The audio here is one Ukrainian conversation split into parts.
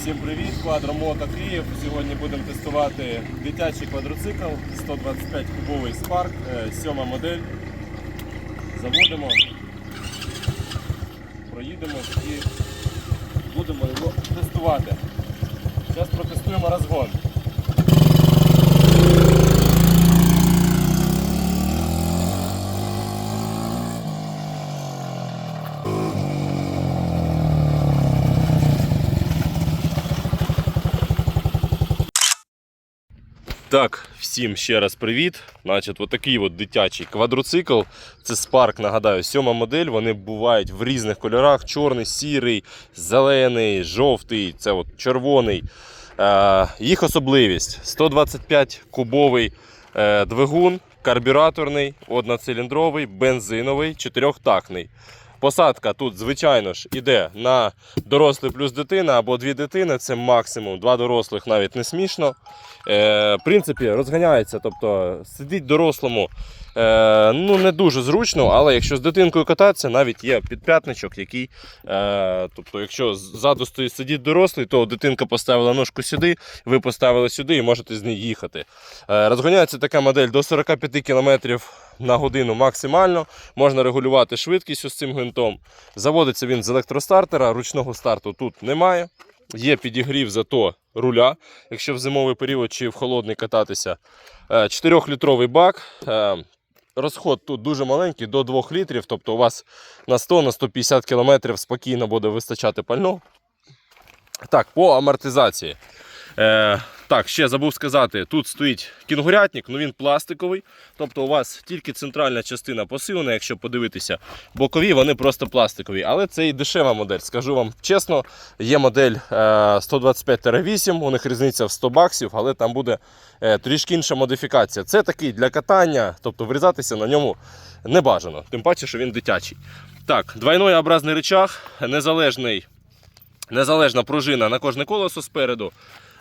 Всім привіт, Квадромото Київ. Сьогодні будемо тестувати дитячий квадроцикл 125 кубовий Spark, е, сьома модель. Заводимо, проїдемо і будемо його тестувати. Зараз протестуємо розгон. Так, всім ще раз привіт. Значить, отакий от дитячий квадроцикл. Це Spark, нагадаю, сьома модель. Вони бувають в різних кольорах: чорний, сірий, зелений, жовтий, це от червоний. Е, їх особливість: 125 кубовий е, двигун, карбюраторний, одноциліндровий, бензиновий, чотирьохтактний. Посадка тут, звичайно ж, іде на дорослий плюс дитина або дві дитини, це максимум. Два дорослих навіть не смішно. Е, в принципі, розганяється, тобто сидіть дорослому е, ну, не дуже зручно, але якщо з дитинкою кататися, навіть є підп'ятничок, який, е, тобто, якщо ззаду стоїть сидіть дорослий, то дитинка поставила ножку сюди, ви поставили сюди і можете з неї їхати. Е, розганяється така модель до 45 км на годину максимально. Можна регулювати швидкість із цим гвинтом. Заводиться він з електростартера, ручного старту тут немає. Є підігрів зато руля, якщо в зимовий період чи в холодний кататися. 4-літровий бак. Е, Розход тут дуже маленький, до 2 літрів, тобто у вас на 100-150 км спокійно буде вистачати пального. Так, по амортизації. Е, так, ще забув сказати, тут стоїть кінгурятник, ну він пластиковий. Тобто у вас тільки центральна частина посилена, якщо подивитися, бокові вони просто пластикові. Але це і дешева модель. Скажу вам чесно, є модель е, 125-8, у них різниця в 100 баксів, але там буде е, трішки інша модифікація. Це такий для катання, тобто врізатися на ньому не бажано. Тим паче, що він дитячий. Так, двойной образний рычаг, незалежний, незалежна пружина на кожне колесо спереду.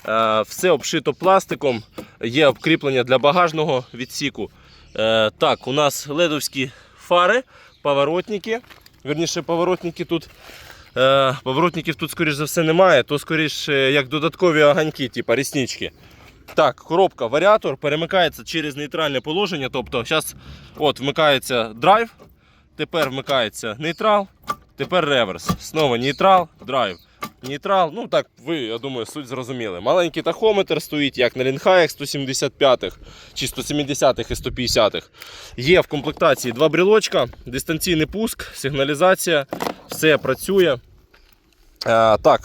Е, Все обшито пластиком, є обкріплення для багажного відсіку. Е, Так, у нас ледовські фари, поворотники. Верніше, поворотники тут. е, Поворотників тут, скоріш за все, немає, то скоріш як додаткові огоньки, типу ріснички. Так, коробка, варіатор перемикається через нейтральне положення. Тобто, зараз от вмикається драйв, тепер вмикається нейтрал, тепер реверс. Знову нейтрал, драйв. Нейтрал, ну так, ви, я думаю, суть зрозуміли. Маленький тахометр стоїть, як на лінхаях 175-х чи 170-х і 150-х. Є в комплектації два брілочка, дистанційний пуск, сигналізація, все працює. Е, так,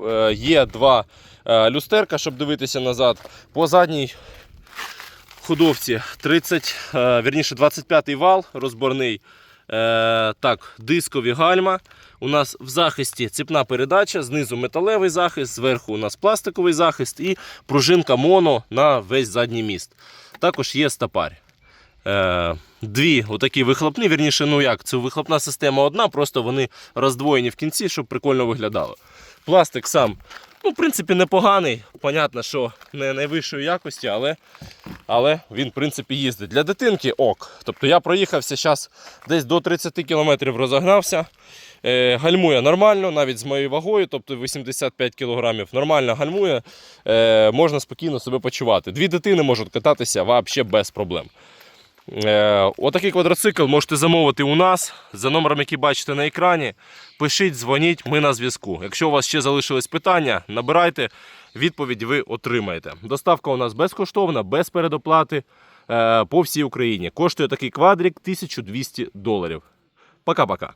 е, є два е, люстерка, щоб дивитися назад. По задній ходовці 30, е, вірніше 25-й вал розборний. Е, так, дискові гальма. У нас в захисті цепна передача, знизу металевий захист, зверху у нас пластиковий захист і пружинка моно на весь задній міст. Також є стопарь. Е, дві отакі вихлопні, вірніше, ну як, це вихлопна система одна, просто вони роздвоєні в кінці, щоб прикольно виглядало. Пластик сам, ну, в принципі, непоганий. Понятно, що не найвищої якості, але, але він, в принципі, їздить. Для дитинки ок. Тобто я проїхався зараз десь до 30 км розогнався. Е, гальмує нормально, навіть з моєю вагою, тобто 85 кг, нормально гальмує, е, можна спокійно себе почувати. Дві дитини можуть кататися взагалі без проблем. Е, отакий квадроцикл можете замовити у нас за номером, який бачите на екрані. Пишіть, дзвоніть, ми на зв'язку. Якщо у вас ще залишились питання, набирайте, відповідь ви отримаєте. Доставка у нас безкоштовна, без передоплати е, по всій Україні. Коштує такий квадрик 1200 доларів. Пока-пока.